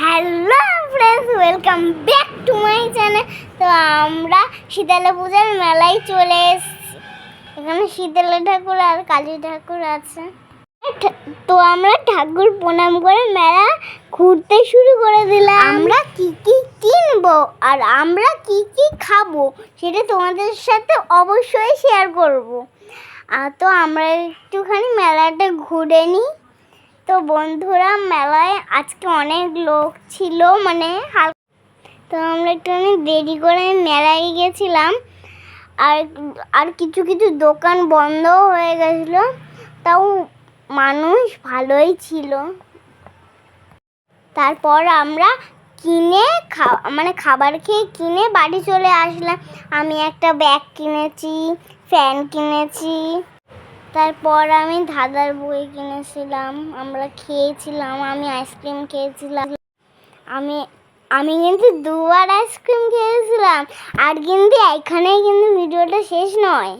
Hello friends welcome back to my channel তো আমরা শীতলা পূজার মেলায় চলে এসেছি। এখানে শীতলা ঠাকুর আর কালী ঠাকুর আছে। তো আমরা ঠাকুর প্রণাম করে মেলা ঘুরতে শুরু করে দিলাম। আমরা কি কি কিনবো আর আমরা কি কি খাব সেটা তোমাদের সাথে অবশ্যই শেয়ার করব। আর তো আমরা একটুখানি মেলাটা ঘুরে নিই। তো বন্ধুরা, মেলায় আজকে অনেক লোক ছিল মানে হাল তো আমরা একটুখানি দেরি করে মেলায় গেছিলাম। আর আর কিছু কিছু দোকান বন্ধ হয়ে গেছিল, তাও মানুষ ভালোই ছিল। তারপর আমরা কিনে খা মানে খাবার খেয়ে কিনে বাড়ি চলে আসলাম। আমি একটা ব্যাগ কিনেছি, ফ্যান কিনেছি। তারপর আমি দাদার বই কিনেছিলাম, আমরা খেয়েছিলাম, আমি আইসক্রিম খেয়েছিলাম। আমি আমি কিন্তু দুবার আইসক্রিম খেয়েছিলাম, আর কিন্তু এখানেই কিন্তু ভিডিওটা শেষ নয়।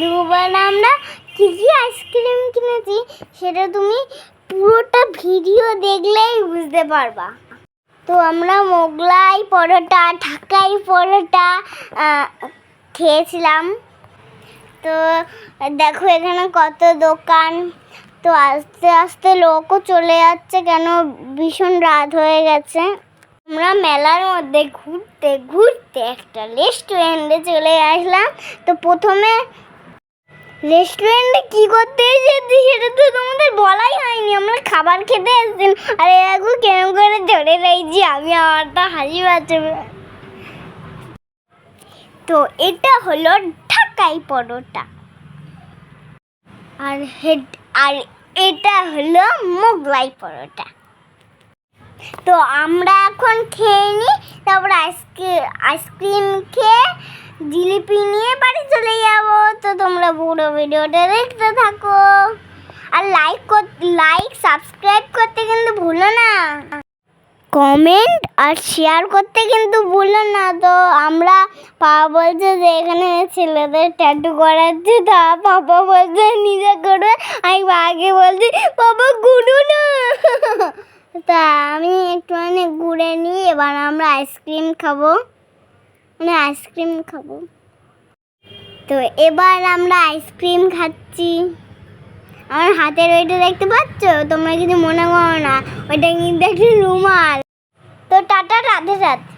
দুবার আমরা কী কী আইসক্রিম কিনেছি, সেটা তুমি পুরোটা ভিডিও দেখলেই বুঝতে পারবা। তো আমরা মোগলাই পরোটা, ঢাকাই পরোটা খেয়েছিলাম। তো দেখো এখানে কত দোকান। তো আস্তে আস্তে লোকও চলে যাচ্ছে, কেন ভীষণ রাত হয়ে গেছে। আমরা মেলার মধ্যে ঘুরতে ঘুরতে একটা রেস্টুরেন্টে চলে আসলাম। তো প্রথমে রেস্টুরেন্টে কি করতে এসেছি সেটা তো তোমাদের বলাই হয়নি। আমরা খাবার খেতে এসেছি আরে এখন কেমন করে ধরে রয়েছি আমি আমার তো হাসি পাচ্ছে। তো এটা হলো ঢাকাই পরোটা। আর হেড, আর এটা হলো মোগলাই পরোটা। তো আমরা এখন খেয়ে নিই, তারপর আইসক্রিম আইসক্রিম খেয়ে জিলিপি নিয়ে বাড়ি চলে যাব। তো তোমরা পুরো ভিডিওটা দেখতে থাকো। আর লাইক লাইক সাবস্ক্রাইব করতে কিন্তু ভুলো না। কমেন্ট আর শেয়ার করতে কিন্তু ভুলো না তো। আমরা পাপা বলছে যে, এখানে ছেলেদের ট্যাটু করাচ্ছে তা পাপা বলছে, নিজে করবে। আমি আগে বলছি পাপা গুরু না। তা আমি একটুখানি ঘুরে নিই, এবার আমরা আইসক্রিম খাব। মানে আইসক্রিম খাব। তো এবার আমরা আইসক্রিম খাচ্ছি। আমার হাতের ওইটা দেখতে পাচ্ছ? তোমরা কিছু মনে করো না। ওইটা কিন্তু একটা রুমাল। तो टाटा राधे राधे